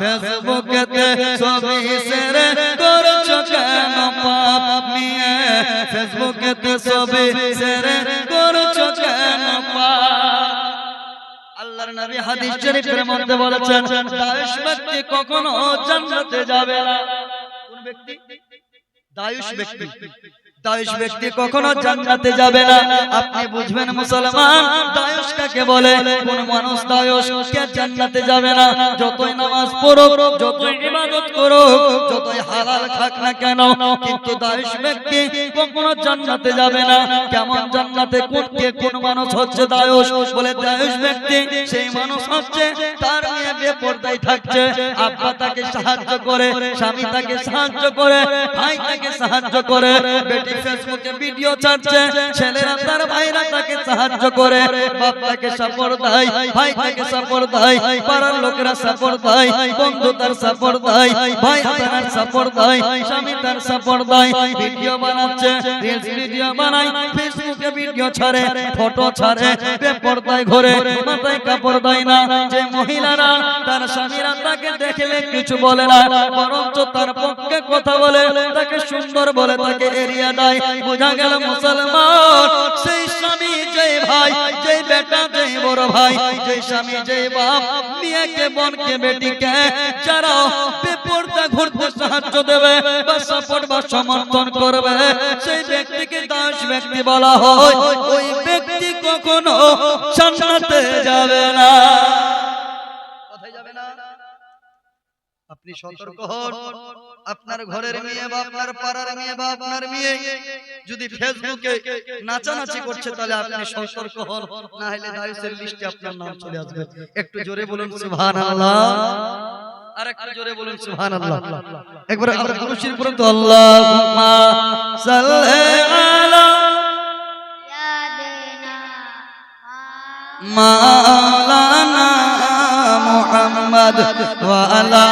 ফেসবুকেতে ছবি শেয়ার করছ কেন পাপ নিয়ে। ফেসবুকেতে ছবি শেয়ার করছ কেন আল্লাহর নবী হাদিস শরীফের মধ্যে বলেছেন দায়ুশ ব্যক্তি কখনো জান্নাতে যাবে না। কোন ব্যক্তি? দায়ুশ ব্যক্তি। দায়ুশ ব্যক্তি কখনো জান্নাতে যাবে না। আপনি বুঝবেন মুসলমান দায়ুশ কাকে বলে? কোন মানুষ দায়ুশ কে জান্নাতে যাবে না? যতই নামাজ পড়ো যতই ইবাদত করো যতই হালাল খাক না কেন কিন্তু দায়ুশ ব্যক্তি কখনো জান্নাতে যাবে না। কেমন জান্নাতে কোন কে কোন মানুষ হচ্ছে দায়ুশ? বলে দায়ুশ ব্যক্তি সেই মানুষ হচ্ছে তার মেয়ে বেপরদায় থাকছে। আব্বা তাকে সাহায্য করে স্বামী তাকে সাহায্য করে ভাই তাকে সাহায্য করে বেটি ফেসবুকে ভিডিও ছাড়ছে, ছেলেরা তার ভাইরা তাকে সাহায্য করে। বাপ তাকে সাপোর্ট দেয় ভাই তাকে সাপোর্ট দেয়, পাড়ার লোকেরা সাপোর্ট দেয়, বন্ধু তার সাপোর্ট দেয়, ভাই তার সাপোর্ট দেয়, স্বামী তার সাপোর্ট দেয়। ভিডিও বানাচ্ছে রিলস ভিডিও বানায় ফেসবুকে ভিডিও ছাড়ে ফটো ছাড়ে বেপরদায় ঘরে, মাথায় কাপড় দেয় না। যে মহিলারা, তার স্বামীরা তাকে দেখলে কিছু বলে না, বরঞ্চ তার পক্ষে কথা বলে, তাকে সুন্দর বলে, তাকে এরিয়া দেয় বোঝা গেল মুসলমান। সেই স্বামী, যে ভাই, যে বেটা, যে বড় ভাই, যে স্বামী, যে বাপ, মেয়েকে, বোনকে, বেটিকে, যারা বেপরদা ঘুরতে সাহায্য দেবে বা সাপোর্ট বা সমর্থন করবে, সেই ব্যক্তিকে দাস ব্যক্তি বলা হয়। ওই ব্যক্তি কখনো জান্নাতে যাবে না। আপনি সতর্ক হন। আপনার ঘরের মেয়ে বা আপনার পাড়ার মেয়ে বা আপনার মেয়ে যদি ফেসবুকে নাচানাচি করছে তাহলে আপনি সতর্ক হন। না হলে দায়ুসের লিস্টে আপনার নাম চলে আসবে। একটু জোরে বলুন সুবহানাল্লাহ। আর একটু জোরে বলুন সুবহানাল্লাহ। একবার আমরা খুশির পড়ুন আল্লাহুম্মা সাল্লি আলা মাওলানা মুহাম্মদ ওয়া আলা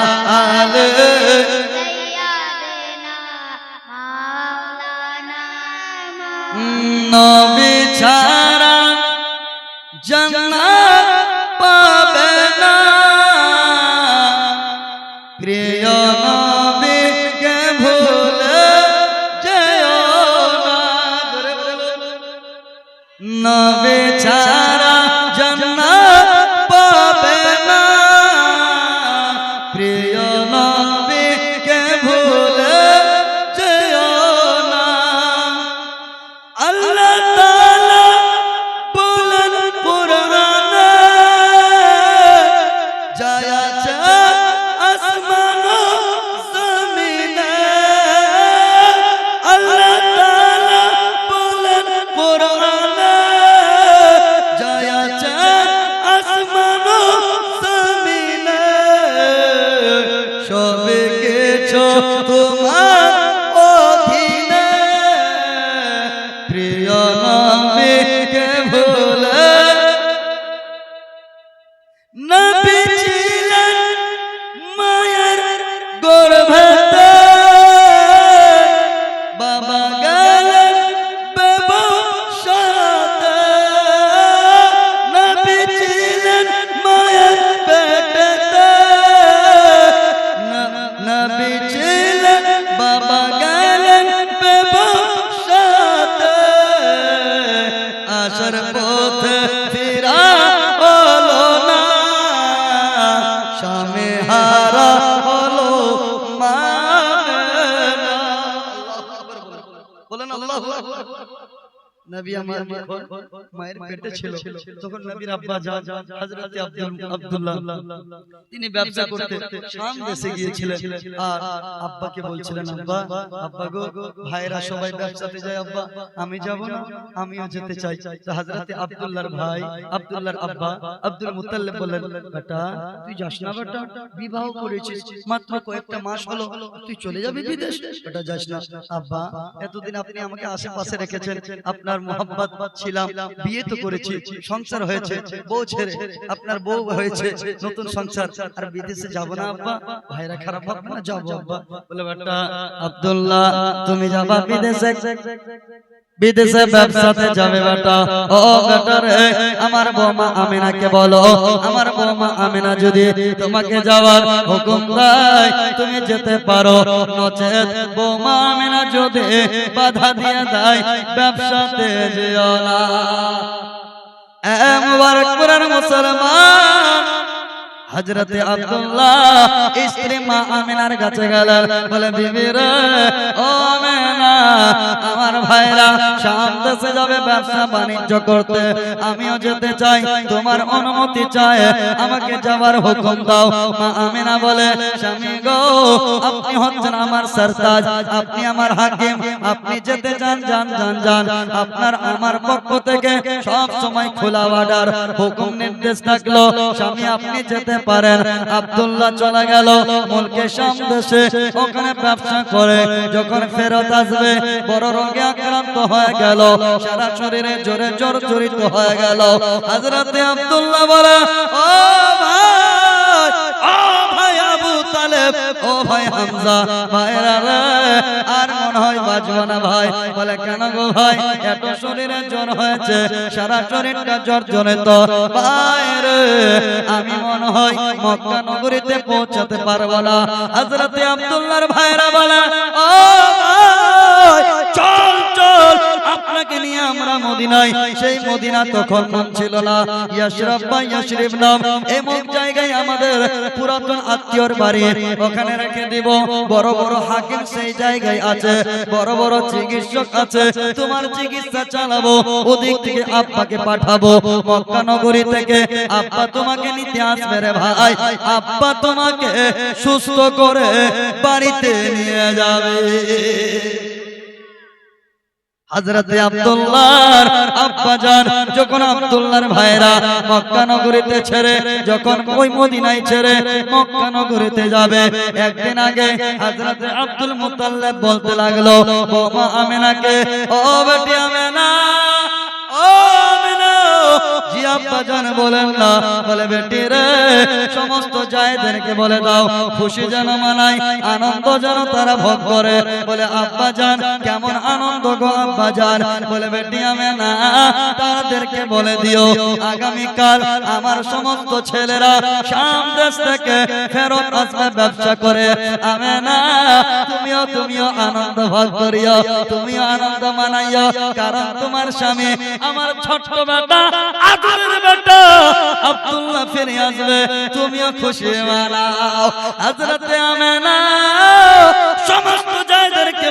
আসমান নবী আমার যখন মায়ের পেটে ছিল। তখন নবীর আব্বা জান হযরত আব্দুল আব্দুল্লাহ। তিনি ব্যবসা করতে শাম দেশে গিয়েছিলেন। আর আব্বাকে বলছিলেন আব্বা আব্বা গো ভাইরা সবাই ব্যবসাতে যায় আব্বা আমি যাব না আমিও যেতে চাই। তো হযরত আব্দুল্লাহর ভাই আব্দুল্লাহর আব্বা আব্দুল মুতাল্লিব বললেন বেটা তুই যাস না বেটা বিবাহ করেছিস মাত্র কয়েকটা মাস হলো তুই চলে যাবি বিদেশ। বেটা যাস না আব্বা এতদিন আপনি আমাকে আশেপাশে রেখেছেন আপনার মোহাব্বত ছিলাম, বিয়ে তো করেছি, সংসার হয়েছে, বউ ছেড়ে, আপনার বউ হয়েছে, নতুন সংসার, আর বিদেশে যাব না, আব্বা। ভাইরা খারাপ হবে না, যাব, আব্বা। বলে, বেটা, আব্দুল্লাহ, তুমি যাবা বিদেশে। বিদেশে ব্যবসাতে যাবে বেটা। ও বেটা রে আমার বৌমা আমিনাকে বলো। আমার বৌমা আমিনা যদি তোমাকে যাওয়ার হুকুম দেয় তুমি যেতে পারো। নচেত বৌমা আমিনা যদি বাধা দিয়ে দেয় ব্যবসাতে যেও না। এ মুবারক পুরান মুসলমান। হজরতে আব্দুল্লাহ স্ত্রী মা আমিনার কাছে গেলেন। বলে বিবি রে ও আমিনা আমার ভাইরা শাম দেশে যাবে ব্যবসা বাণিজ্য করতে। আমিও যেতে চাই তোমার অনুমতি চাই। আমাকে যাওয়ার হুকুম দাও। মা আমিনা বলে স্বামী গো আপনি হচ্ছেন আমার সরতাজ। আপনি আমার হাকিম। আপনি যেতে চান যান যান যান। আপনার আমার পক্ষ থেকে সব সময় খোলা অর্ডার হুকুম নির্দেশ থাকল। স্বামী আপনি যেতে পারেন। আবদুল্লাহ চলে গেল, মুলকে শাম দেশে। ওখানে ব্যবসা করে, যখন ফেরত আসবে, বড় রোগে আক্রান্ত হয়ে গেল। সারা শরীরে জোরে জোর জড়িত হয়ে গেল। হাজরাতে আবদুল্লাহ বলে, ও ভাই! ও ভাই হামজা ভাইরা আর মনে হয় বাঁচব না ভাই। বলে, কেন গো ভাই? এত শরীরে জ্বর হয়েছে, সারা শরীরটা জ্বর জ্বরে তো রে, আমি মনে হয় মক্কা নগরীতে পৌঁছাতে পারব না। হযরতে আব্দুল্লাহর ভাইরা বলে, ও আপনাকে নিয়ে আমরা মদিনায়। সেই মদিনা তখন নাম ছিল না। ইয়াশরাফ বা ইয়াশরিফ নাম এমন জায়গায় আমাদের পুরাতন আত্মীয়র বাড়ি। ওখানে রেখে দিব। বড় বড় হাকিম সেই জায়গায় আছে। বড় বড় চিকিৎসক আছে। তোমার চিকিৎসা চালাবো। ওদিক থেকে আব্বাকে পাঠাবো। মক্কা নগরী থেকে আব্বা তোমাকে নিতে আসবে রে ভাই। আব্বা তোমাকে সুস্থ করে বাড়িতে নিয়ে যাবে। হযরতে আব্দুল্লাহর আব্বা জান যখন আব্দুল্লাহর ভাইরা মক্কা নগরীতে ছেড়ে, যখন ওই মদিনায় ছেড়ে মক্কা নগরীতে যাবে, একদিন আগে হজরতে আব্দুল মুতাল্লাব বলতে লাগল বৌমা আমিনাকে, ও বেটি আমিনা, ও আব্বা বলেন না, বলে, বেটি রে, সমস্ত বলে দাও, খুশি যেন আনন্দ যেন তারা ভোগ করে। বলে কেমন আনন্দ গো বলে, বেটি, আমি না, তাদেরকে বলে দিও আগামী কাল আমার সমস্ত ছেলেরা শাম দেশ থেকে ফেরত আসবে, ব্যবসা করে। আমি না, তুমিও তুমিও আনন্দ ভোগ করিও, তুমিও আনন্দ মানাইও, কারণ তোমার স্বামী আমার ছোট্ট বেটা আব্দুল্লাহ ফিরে আসবে। তুমিও খুশি মানাও হযরতে আমেনা সমস্ত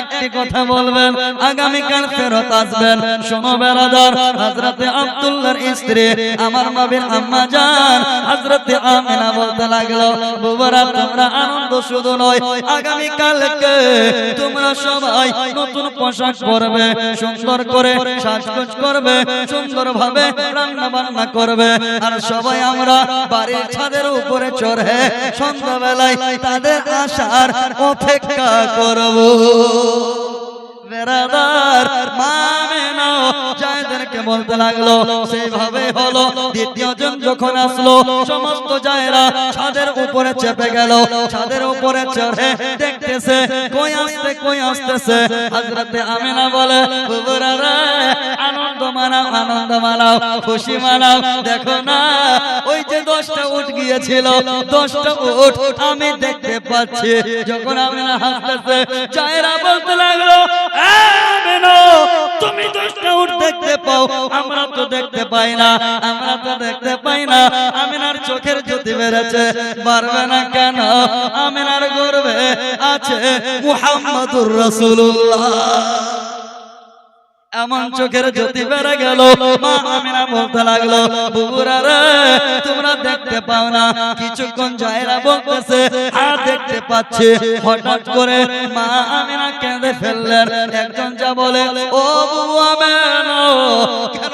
একটি কথা বলবেন, আগামীকাল ফেরত আসবেন। শোনো স্ত্রী, আমার আম্মা হযরতে আমিনা বলতে লাগল বুবরা তোমরা আনন্দ শুধু নয় আগামী কালকে তোমরা সবাই নতুন পোশাক পরবে, সুন্দর করে সাজগোজ করবে সুন্দর ভাবে রান্না বান্না করবে। আর সবাই আমরা বাড়ির ছাদের উপরে চড়ে, সন্ধ্যাবেলায় তাদের আসার অপেক্ষা করব। বেরাদার মামে নাও জায়দেরকে বলতে লাগল, সেইভাবে হলো। দ্বিতীয় জন যখন আসলো, সমস্ত জায়রা ছাদের উপরে চেপে গেল, ছাদের উপরে চড়ে দেখতেছে, কই আসতে কই আসতেছে। হযরতে আমিনা বলে বুবুরা রে, আনন্দ মানাও আনন্দ মানাও, খুশি মানাও। দেখো না, ওই যে দশটা উঠ গিয়েছিল, দশটা উঠ আমি দেখতে পাচ্ছি। যখন আমিনা হাসতেছে, জায়রা বলতে লাগল তুমি দশটা দেখতে পাও, আমরা তো দেখতে পাই না, আমরা তো দেখতে পাই না। আমিনার চোখের জ্যোতি বেড়েছে পারবে না কেন? আমিনার গর্বে আছে মুহাম্মাদুর রাসূলুল্লাহ। এমন চোখের জ্যোতি বেড়ে গেল। মা আমিনা বলতে লাগল বুবুরা রে তোমরা দেখতে পাও না কিছুক্ষণ জয়রা বলতেছে আর দেখতে পাচ্ছে। হঠাৎ করে মা আমিনা কেঁদে ফেললেন। একজন যা বলে ও বুবু আমেন কেন